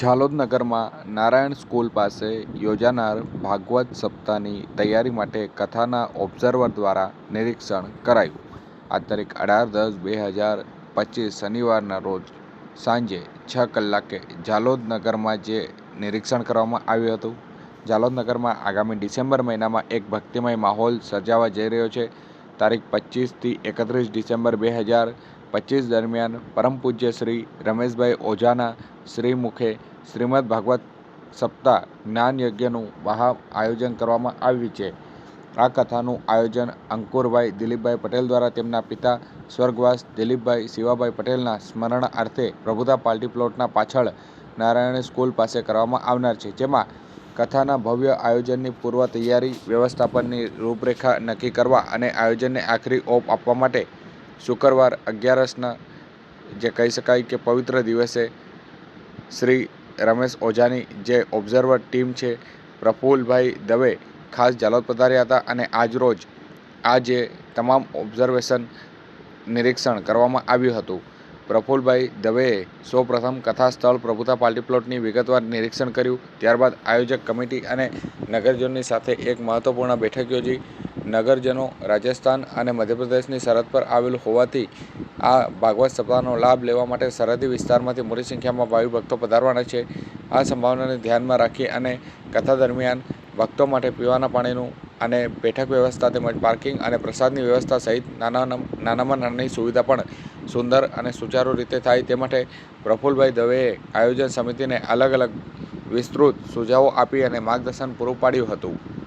ઝાલોદ નગરમાં નારાયણ સ્કૂલ પાસે યોજાનાર ભાગવત સપ્તાહની તૈયારી માટે કથાના ઓબ્ઝર્વર દ્વારા નિરીક્ષણ કરાયું. આ તારીખ અઢાર દસ બે હજાર પચીસ શનિવારના રોજ સાંજે છ કલાકે ઝાલોદ નગરમાં જે નિરીક્ષણ કરવામાં આવ્યું હતું ઝાલોદ નગરમાં આગામી ડિસેમ્બર મહિનામાં એક ભક્તિમય માહોલ સર્જાવા જઈ રહ્યો છે. તારીખ પચીસથી એકત્રીસ ડિસેમ્બર બે હજાર પચીસ દરમિયાન પરમ પૂજ્ય શ્રી રમેશભાઈ ઓઝાના શ્રી મુખે શ્રીમદ ભાગવત સપ્તાહ જ્ઞાન યજ્ઞનું મહા આયોજન કરવામાં આવ્યું છે. આ કથાનું આયોજન અંકુરભાઈ દિલીપભાઈ પટેલ દ્વારા તેમના પિતા સ્વર્ગવાસ દિલીપભાઈ શિવાભાઈ પટેલના સ્મરણાર્થે પ્રભુતા પાર્ટી પ્લોટના પાછળ નારાયણ સ્કૂલ પાસે કરવામાં આવનાર છે. જેમાં કથાના ભવ્ય આયોજનની પૂર્વ તૈયારી વ્યવસ્થાપનની રૂપરેખા નક્કી કરવા અને આયોજનને આખરી ઓપ આપવા માટે શુક્રવાર અગિયારસના જે કહી શકાય કે પવિત્ર દિવસે શ્રી રમેશ ઓઝાની જે ઓબ્ઝર્વર ટીમ છે, પ્રફુલભાઈ દવે ખાસ ઝાલોદ પધાર્યા હતા અને આજરોજ આ જે તમામ ઓબ્ઝર્વેશન નિરીક્ષણ કરવામાં આવ્યું હતું. પ્રફુલભાઈ દવેએ સૌપ્રથમ કથા સ્થળ પ્રભુતા પાર્ટી પ્લોટની વિગતવાર નિરીક્ષણ કર્યું. ત્યારબાદ આયોજક કમિટી અને નગરજનોની સાથે એક મહત્વપૂર્ણ બેઠક યોજી. નગરજનો રાજસ્થાન અને મધ્યપ્રદેશની સરહદ પર આવેલ હોવાથી આ ભાગવત સપ્તાહનો લાભ લેવા માટે સરહદી વિસ્તારમાંથી મોટી સંખ્યામાં ભાવિ ભક્તો પધારવાના છે. આ સંભાવનાને ધ્યાનમાં રાખી અને કથા દરમિયાન ભક્તો માટે પીવાના પાણીનું અને બેઠક વ્યવસ્થા તેમજ પાર્કિંગ અને પ્રસાદની વ્યવસ્થા સહિત નાના નાનામાં નાની સુવિધા પણ સુંદર અને સુચારુ રીતે થાય તે માટે પ્રફુલભાઈ દવેએ આયોજન સમિતિને અલગ અલગ વિસ્તૃત સુઝાવો આપી અને માર્ગદર્શન પૂરું પાડ્યું હતું.